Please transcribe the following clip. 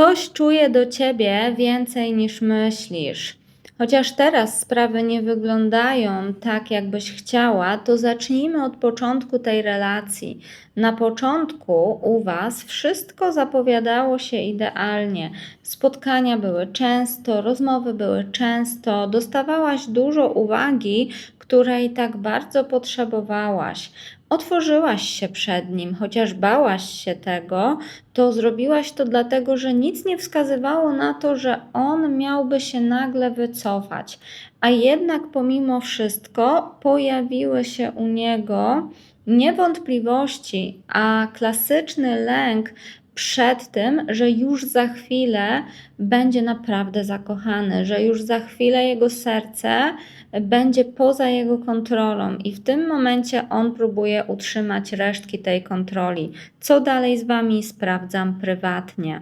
Ktoś czuje do ciebie więcej niż myślisz. Chociaż teraz sprawy nie wyglądają tak, jakbyś chciała, to zacznijmy od początku tej relacji. Na początku u Was wszystko zapowiadało się idealnie. Spotkania były często, rozmowy były często, dostawałaś dużo uwagi, której tak bardzo potrzebowałaś. Otworzyłaś się przed nim, chociaż bałaś się tego, to zrobiłaś to dlatego, że nic nie wskazywało na to, że on miałby się nagle wycofać. A jednak pomimo wszystko pojawiły się u niego nie wątpliwości, a klasyczny lęk przed tym, że już za chwilę będzie naprawdę zakochany, że już za chwilę jego serce będzie poza jego kontrolą i w tym momencie on próbuje utrzymać resztki tej kontroli. Co dalej z wami sprawdzam prywatnie.